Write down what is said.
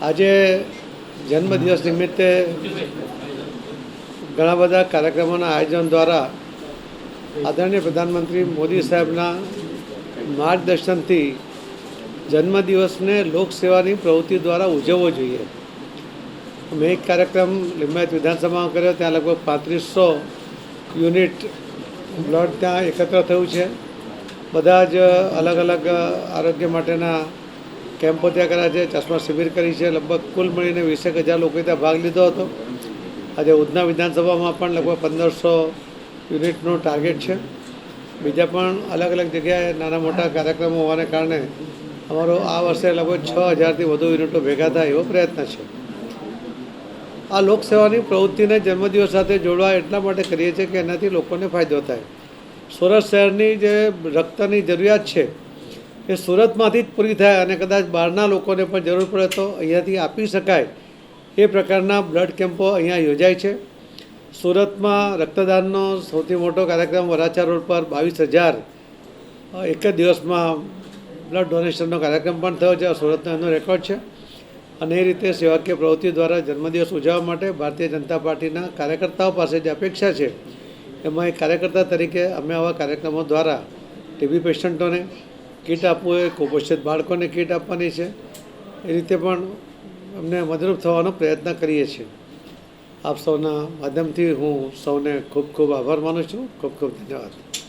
આજે જન્મદિવસ નિમિત્તે ઘણા બધા કાર્યક્રમોના આયોજન દ્વારા આદરણીય પ્રધાનમંત્રી મોદી સાહેબના માર્ગદર્શનથી જન્મદિવસને લોકસેવાની પ્રવૃત્તિ દ્વારા ઉજવવો જોઈએ. મેં એક કાર્યક્રમ લિંબાયત વિધાનસભામાં કર્યો, ત્યાં લગભગ પાંત્રીસો યુનિટ બ્લડ ત્યાં એકત્ર થયું છે. બધા જ અલગ અલગ આરોગ્ય માટેના કેમ્પો ત્યાં કર્યા છે, ચશ્મા શિબિર કરી છે. લગભગ કુલ મળીને વીસેક હજાર લોકોએ ત્યાં ભાગ લીધો હતો. આજે ઉધના વિધાનસભામાં પણ લગભગ પંદરસો યુનિટનું ટાર્ગેટ છે. બીજા પણ અલગ અલગ જગ્યાએ નાના મોટા કાર્યક્રમો હોવાને કારણે અમારો આ વર્ષે લગભગ છ હજારથી વધુ યુનિટો ભેગા થાય એવો પ્રયત્ન છે. આ લોકસેવાની પ્રવૃત્તિને જન્મદિવસ સાથે જોડવા એટલા માટે કરીએ છીએ કે એનાથી લોકોને ફાયદો થાય. સુરત શહેરની જે રક્તની જરૂરિયાત છે એ સુરતમાંથી જ પૂરી થાય અને કદાચ બહારના લોકોને પણ જરૂર પડે તો અહીંયાથી આપી શકાય એ પ્રકારના બ્લડ કેમ્પો અહીંયા યોજાય છે. સુરતમાં રક્તદાનનો સૌથી મોટો કાર્યક્રમ વરાછા રોડ પર બાવીસ હજાર એક જ દિવસમાં બ્લડ ડોનેશનનો કાર્યક્રમ પણ થયો છે. સુરતનો એનો રેકોર્ડ છે. અને એ રીતે સેવાકીય પ્રવૃત્તિ દ્વારા જન્મદિવસ ઉજવવા માટે ભારતીય જનતા પાર્ટીના કાર્યકર્તાઓ પાસે જે અપેક્ષા છે, એમાં એક કાર્યકર્તા તરીકે અમે આવા કાર્યક્રમો દ્વારા ટીબી પેશન્ટોને કીટ આપવું હોય કુપોષિત બાળકોને કીટ આપવાની છે. એ રીતે પણ અમને મદદરૂપ થવાનો પ્રયત્ન કરીએ છીએ. આપ સૌના માધ્યમથી હું સૌને ખૂબ ખૂબ આભાર માનું છું. ખૂબ ખૂબ ધન્યવાદ.